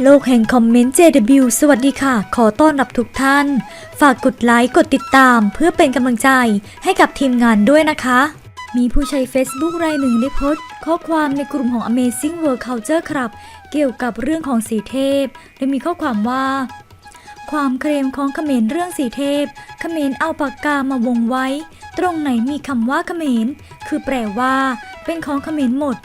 โลกแห่งคอมเมนต์ JW สวัสดีค่ะ ขอต้อนรับทุกท่าน ฝากกดไลค์ กดติดตาม เพื่อเป็นกำลังใจให้กับทีมงานด้วยนะคะ มีผู้ใช้ Facebook รายหนึ่งได้โพสต์ข้อความในกลุ่มของ Amazing World Culture Club เกี่ยวกับเรื่องของสีเทพโดยมีข้อความว่า ความเคลมของเขมรเรื่องสีเทพ เขมรเอาปากกามาวงไว้ ตรงไหนมีคำว่าเขมรคือแปลว่า เป็นของเขมรหมด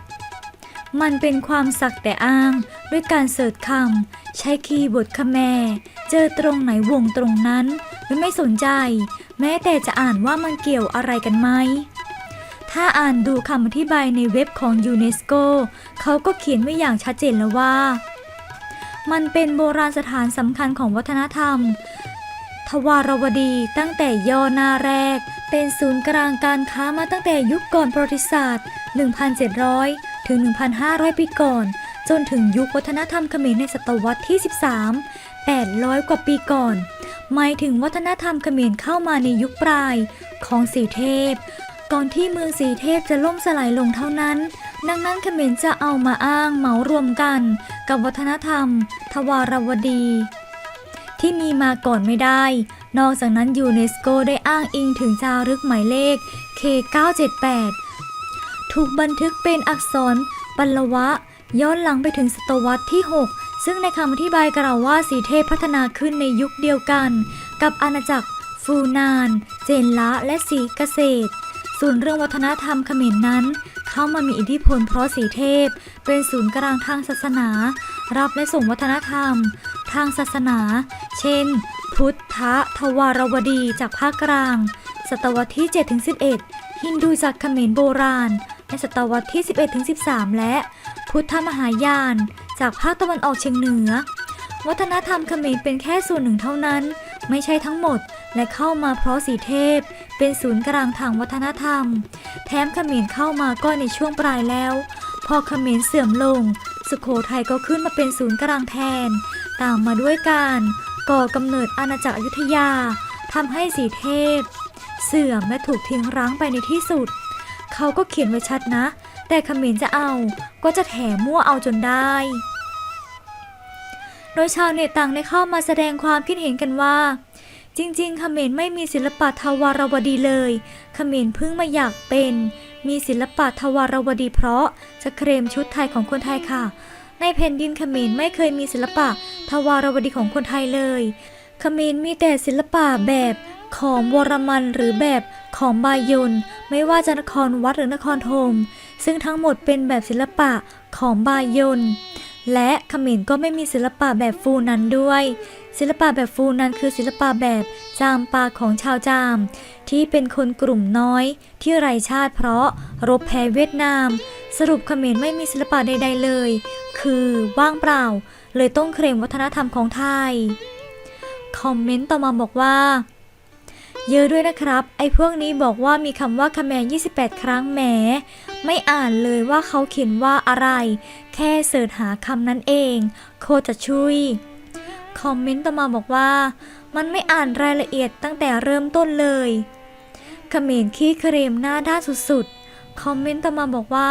มันเป็นความสักแต่อ้าง ด้วยการเสิร์ชคำใช้คีย์บอร์ดคแมร์เจอตรงไหนวงตรงนั้นโดยไม่สนใจ แม้แต่จะอ่านว่ามันเกี่ยวอะไรกันไหม ถ้าอ่านดูคำอธิบายในเว็บของยูเนสโกเขาก็เขียนไว้อย่างชัดเจนแล้วว่า มันเป็นโบราณสถานสำคัญของวัฒนธรรม ทวารวดีตั้งแต่ย่อหน้าแรก เป็นศูนย์กลางการค้ามาตั้งแต่ยุคก่อนประวัติศาสตร์ 1,700 ถึง 1,500 ปีก่อน จนถึงยุควัฒนธรรมเขมรในศตวรรษที่ 13 800 กว่าปีก่อน หมายถึงวัฒนธรรมเขมรเข้ามาในยุคปลายของสีเทพ ก่อนที่เมืองสีเทพจะล่มสลายลงเท่านั้น ดังนั้นเขมรจะเอามาอ้างเหมารวมกัน กับวัฒนธรรม ทวารวดี ที่มีมาก่อนไม่ได้ นอกจากนั้นยูเนสโกได้อ้างอิงถึงจารึกหมายเลข K978 ถูกบันทึกเป็นอักษรปัลวะ ย้อนหลังไปถึงศตวรรษที่ 6 ซึ่งในคำอธิบายกล่าวว่าสีเทพพัฒนาขึ้นในยุคเดียวกัน กับอาณาจักรฟูนาน เจนละและสีเกษตร ส่วนเรื่องวัฒนธรรมเขมรนั้น เข้ามามีอิทธิพลเพราะสีเทพ เป็นศูนย์กลางทางศาสนา รับและส่งวัฒนธรรม ทางศาสนา เช่น พุทธทวารวดีจากภาคกลาง ศตวรรษที่ 7-11 ฮินดูจากเขมรโบราณ ในศตวรรษที่ 11-13 และพุทธมหายาน จากภาคตะวันออกเฉียงเหนือ วัฒนธรรมเขมรเป็นแค่ส่วนหนึ่งเท่านั้น ไม่ใช่ทั้งหมดและเข้ามาเพราะสีเทพ เป็นศูนย์กลางทางวัฒนธรรม แถมเขมรเข้ามาก็ในช่วงปลายแล้ว พอเขมรเสื่อมลง สุโขทัยก็ขึ้นมาเป็นศูนย์กลางแทน ตามมาด้วยการก่อกำเนิดอาณาจักรอยุธยาทำให้สีเทพ เสื่อมและถูกทิ้งร้างไปในที่สุด เขาก็เขียนไว้ชัดนะ แต่เขมรจะเอาก็จะแถมมั่วเอาจนได้ โดยชาวเน็ตต่างได้เข้ามาแสดงความคิดเห็นกันว่า จริงๆเขมรไม่มีศิลปะทวารวดีเลยเขมรเพิ่งมาอยากเป็น มีศิลปะทวารวดีเพราะจะเคลมชุดไทยของคนไทยค่ะ ในแผ่นดินเขมรไม่เคยมีศิลปะทวารวดีของคนไทยเลยเขมรมีแต่ศิลปะแบบ ของวรมันหรือแบบของบายนไม่ว่าจะนครวัดหรือนครธมซึ่งทั้งหมดเป็นแบบศิลปะของบายนและเขมรก็ไม่มีศิลปะแบบฟูนั้นด้วย ศิลปะแบบฟูนั้นคือศิลปะแบบจามปาของชาวจาม ที่เป็นคนกลุ่มน้อยที่ไร้ชาติเพราะรบแพ้เวียดนาม สรุปเขมรไม่มีศิลปะใด ๆเลย คือว่างเปล่า เลยต้องเคลมวัฒนธรรมของไทย คอมเมนต์ต่อมาบอกว่า เยอะด้วยนะครับ ไอ้พวกนี้บอกว่ามีคำว่าคแมร์28 ครั้งแหม ไม่อ่านเลยว่าเขาเขียนว่าอะไร แค่เสิร์ชหาคำนั้นเอง โคจะช่วย คอมเมนต์ต่อมาบอกว่า มันไม่อ่านรายละเอียดตั้งแต่เริ่มต้นเลยเขมรขี้เครมหน้าด้านสุดๆ คอมเมนต์ต่อมาบอกว่า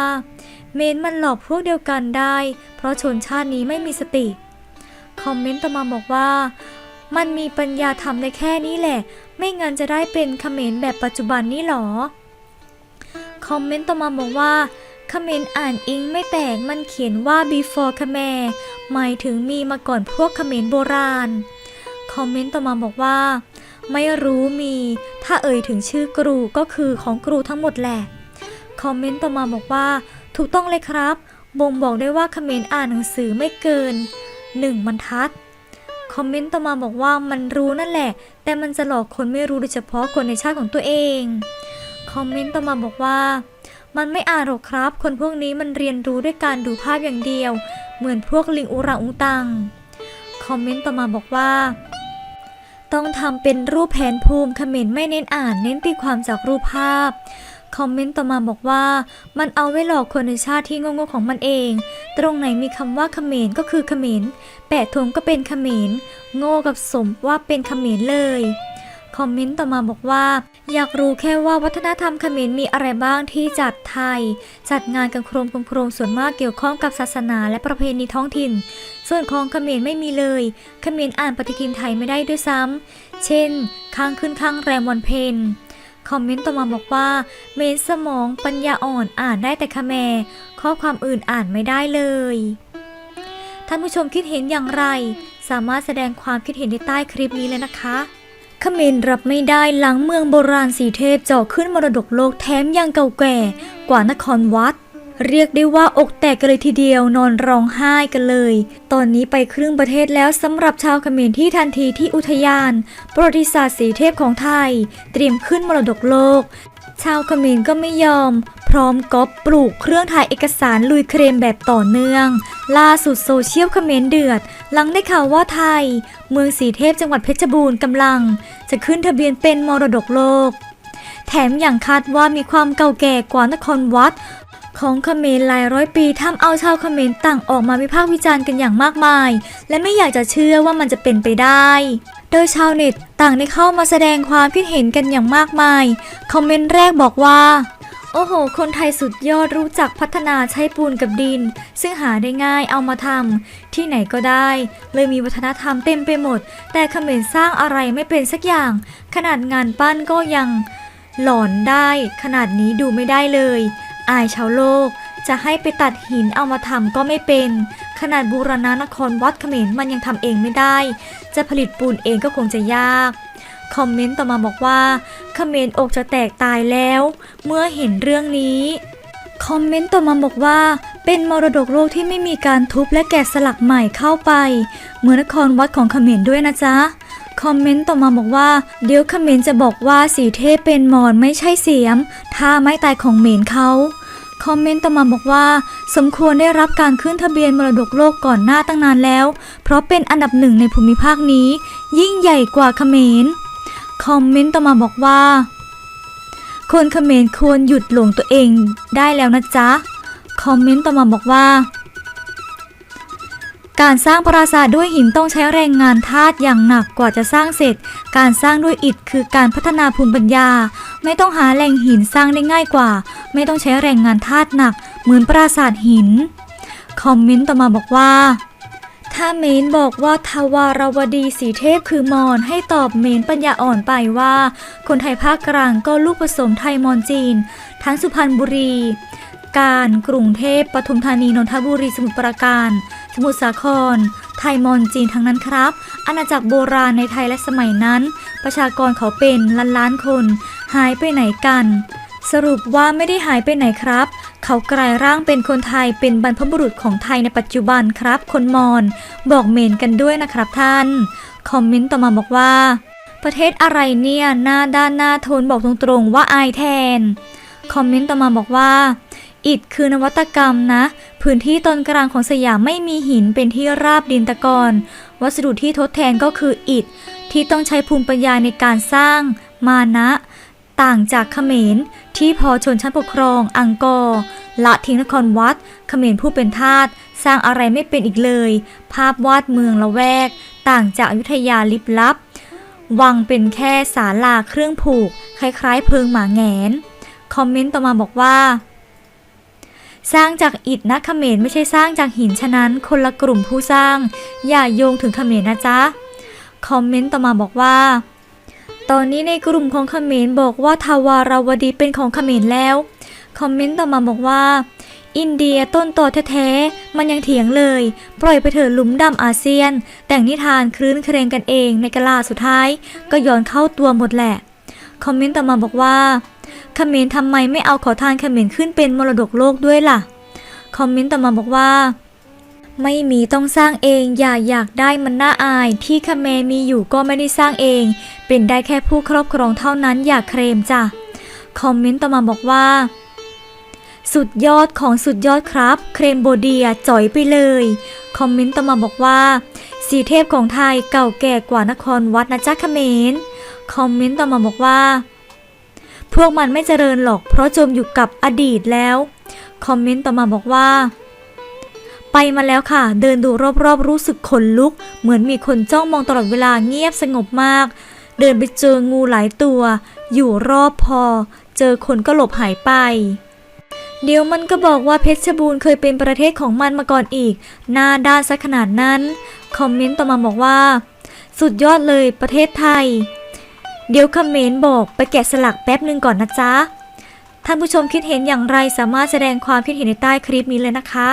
เมนมันหลอกพวกเดียวกันได้ เพราะชนชาตินี้ไม่มีสติ คอมเมนต์ต่อมาบอกว่า มันมีปัญญาทำได้แค่นี้แหละ ไม่งั้นจะได้เป็นเขมรแบบปัจจุบันนี่หรอ คอมเมนต์ต่อมาบอกว่าเขมรอ่านอิงไม่แตกมันเขียนว่า before Khmer หมายถึงมีมาก่อนพวกเขมรโบราณ คอมเมนต์ต่อมาบอกว่า ไม่รู้มี ถ้าเอ่ยถึงชื่อกรูก็คือของกรูทั้งหมดแหละ คอมเมนต์ต่อมาบอกว่า ถูกต้องเลยครับ บ่งบอกได้ว่าเขมรอ่านหนังสือไม่เกิน 1 บรรทัด คอมเมนต์ต่อมาบอกว่ามันรู้นั่นแหละ แต่มันจะหลอกคนไม่รู้โดยเฉพาะคนในชาติของตัวเอง คอมเมนต์ต่อมาบอกว่า มันไม่อ่านหรอกครับ คนพวกนี้มันเรียนรู้ด้วยการดูภาพอย่างเดียว เหมือนพวกลิงอุรังอุตัง คอมเมนต์ต่อมาบอกว่า ต้องทำเป็นรูปแผนภูมิเขมรไม่เน้นอ่านเน้นตีความจากรูปภาพ คอมเมนต์ต่อมาบอกว่า มันเอาไว้หลอกคนในชาติที่โง่ๆของมันเอง ตรงไหนมีคำว่าเขมรก็คือเขมรแปะธงก็เป็นเขมรโง่กับสมว่าเป็นเขมรเลยคอมเมนต์ต่อมาบอกว่า อยากรู้แค่ว่าวัฒนธรรมเขมรมีอะไรบ้างที่จัดไทย จัดงานกันโครมโครมๆส่วนมากเกี่ยวข้องกับศาสนาและประเพณีท้องถิ่น ส่วนของเขมรไม่มีเลยเขมรอ่านปฏิทินไทยไม่ได้ด้วยซ้ำเช่น ข้างขึ้นข้างแรมวันเพ็ญ คอมเมนต์ต่อมาบอกว่า เมนสมองปัญญาอ่อนอ่านได้แต่คแม ข้อความอื่นอ่านไม่ได้เลย ท่านผู้ชมคิดเห็นอย่างไร สามารถแสดงความคิดเห็นในใต้คลิปนี้เลยนะคะเขมรรับไม่ได้หลังเมืองโบราณสีเทพเจาะขึ้นมรดกโลกแถมยังเก่าแก่กว่านครวัด เรียกได้ว่าอกแตกกันเลยทีเดียวนอนร้องไห้กันเลย ตอนนี้ไปครึ่งประเทศแล้วสำหรับชาวเขมรที่ทันทีที่อุทยาน ประวัติศาสตร์สีเทพของไทย เตรียมขึ้นมรดกโลก ชาวเขมรก็ไม่ยอม พร้อมก๊อปปลูกเครื่องถ่ายเอกสารลุยเครมแบบต่อเนื่อง ล่าสุดโซเชียลเขมรเดือด หลังได้ข่าวว่าไทย เมืองสีเทพจังหวัดเพชรบูรณ์กำลัง จะขึ้นทะเบียนเป็นมรดกโลกแถมอย่างคาดว่ามีความเก่าแก่กว่านครวัด ของเขมรหลายร้อยปีทำเอาชาวเขมรต่างออกมาวิพากษ์วิจารณ์กันอย่างมากมาย และไม่อยากจะเชื่อว่ามันจะเป็นไปได้ โดยชาวเน็ตต่างได้เข้ามาแสดงความคิดเห็นกันอย่างมากมาย คอมเมนต์แรกบอกว่าโอ้โห คนไทยสุดยอดรู้จักพัฒนาใช้ปูนกับดิน ซึ่งหาได้ง่ายเอามาทำที่ไหนก็ได้ เลยมีวัฒนธรรมเต็มไปหมด แต่เขมรสร้างอะไรไม่เป็นสักอย่าง ขนาดงานปั้นก็ยังหลอนได้ ขนาดนี้ดูไม่ได้เลย อายชาวโลก จะให้ไปตัดหินเอามาทำก็ไม่เป็น ขนาดบูรณะนครวัดเขมรมันยังทำเองไม่ได้ จะผลิตปูนเองก็คงจะยาก คอมเมนต์ต่อมาบอกว่าเขมรอกจะแตกตายแล้ว เมื่อเห็นเรื่องนี้คอมเมนต์ต่อมาบอกว่า เป็นมรดกโลกที่ไม่มีการทุบและแกะสลักใหม่เข้าไป เหมือนนครวัดของเขมรด้วยนะจ๊ะ คอมเมนต์ต่อมาบอกว่า เดี๋ยวเขมรจะบอกว่าสีเทพเป็นมอญไม่ใช่เสียมถ้าไม่ตายของเหมนเขา คอมเมนต์ต่อมาบอกว่า สมควรได้รับการขึ้นทะเบียนมรดกโลกก่อนหน้าตั้งนานแล้ว เพราะเป็นอันดับหนึ่งในภูมิภาคนี้ ยิ่งใหญ่กว่าเขมร คอมเมนต์ต่อมาบอกว่า คนเขมรควรหยุดหลงตัวเองได้แล้วนะจ๊ะ คอมเมนต์ต่อมาบอกว่า การสร้างปราสาทด้วยหินต้องใช้แรงงานทาสอย่างหนักกว่าจะสร้างเสร็จ การสร้างด้วยอิฐคือการพัฒนาภูมิปัญญา ไม่ต้องหาแหล่งหินสร้างได้ง่ายกว่า ไม่ต้องใช้แรงงานทาสหนัก เหมือนปราสาทหิน คอมเมนต์ต่อมาบอกว่า ถ้าเมนบอกว่าทวารวดีสีเทพคือมอญให้ตอบเมนปัญญาอ่อนไปว่า คนไทยภาคกลางก็ลูกผสมไทยมอญจีน ทั้งสุพรรณบุรี การกรุงเทพปทุมธานีนนทบุรีสมุทรปราการ สมุทรสาคร ไทยมอญจีนทั้งนั้นครับ อาณาจักรโบราณในไทยและสมัยนั้น ประชากรเขาเป็นล้านล้านคน หายไปไหนกัน สรุปว่าไม่ได้หายไปไหนครับ เขากลายร่างเป็นคนไทยเป็นบรรพบุรุษของไทยในปัจจุบันครับ คนมอญบอกเมนกันด้วยนะครับท่าน คอมเมนต์ต่อมาบอกว่า ประเทศอะไรเนี่ยหน้าด้านหน้าโทนบอกตรงๆว่าอายแทน คอมเมนต์ต่อมาบอกว่า อิฐคือนวัตกรรมนะ พื้นที่ตอนกลางของสยามไม่มีหินเป็นที่ราบดินตะกอน วัสดุที่ทดแทนก็คืออิฐ ที่ต้องใช้ภูมิปัญญาในการสร้าง มานะ ต่างจากเขมรที่พอชนชั้นปกครอง อังกอร์ละทิ้งนครวัด เขมรผู้เป็นทาสสร้างอะไรไม่เป็นอีกเลย ภาพวาดเมืองละแวก ต่างจากอยุธยาลิบลับ วังเป็นแค่ศาลาเครื่องผูก คล้ายๆเพิงหมาแงน คอมเมนต์ต่อมาบอกว่า สร้างจากอิฐนะเขมรไม่ใช่สร้างจากหินฉะนั้น คนละกลุ่มผู้สร้าง อย่าโยงถึงเขมรนะจ๊ะ คอมเมนต์ต่อมาบอกว่า ตอนนี้ในกลุ่มของเขมรบอกว่าทาวาราวดีเป็นของเขมรแล้ว คอมเมนต์ต่อมาบอกว่า อินเดียต้นต่อแท้ๆมันยังเถียงเลย ปล่อยไปเถอะหลุมดำอาเซียน แต่งนิทานคลื้นเครงกันเองในกะลาสุดท้าย ก็ย้อนเข้าตัวหมดแหละ คอมเมนต์ต่อมาบอกว่า เขมรทำไมไม่เอาขอทานเขมรขึ้นเป็นมรดกโลกด้วยล่ะ คอมเมนต์ต่อมาบอกว่า ไม่มีต้องสร้างเอง อย่าอยากได้มันน่าอาย ที่คาเมมีอยู่ก็ไม่ได้สร้างเอง เป็นได้แค่ผู้ครอบครองเท่านั้นอย่าเคลมจ้ะ คอมเมนต์ต่อมาบอกว่า สุดยอดของสุดยอดครับ เครมโบเดียจ่อยไปเลย คอมเมนต์ต่อมาบอกว่า สีเทพของไทยเก่าแก่กว่านครวัดนะจ๊ะเขมร คอมเมนต์ต่อมาบอกว่า พวกมันไม่เจริญหรอกเพราะจมอยู่กับอดีตแล้ว คอมเมนต์ต่อมาบอกว่า ไปมาแล้วค่ะ เดินดูรอบๆรู้สึกขนลุก เหมือนมีคนจ้องมองตลอดเวลาเงียบสงบมาก เดินไปเจองูหลายตัว อยู่รอบพอ เจอคนก็หลบหายไปเดี๋ยวมันก็บอกว่าเพชรบูรณ์เคยเป็นประเทศของมันมาก่อนอีก หน้าด้านซะขนาดนั้น คอมเมนต์ต่อมาบอกว่า สุดยอดเลยประเทศไทย เดี๋ยวคอมเมนต์บอกไปแกะสลักแป๊บหนึ่งก่อนนะจ๊ะ ท่านผู้ชมคิดเห็นอย่างไรสามารถแสดงความคิดเห็นในใต้คลิปนี้เลยนะคะ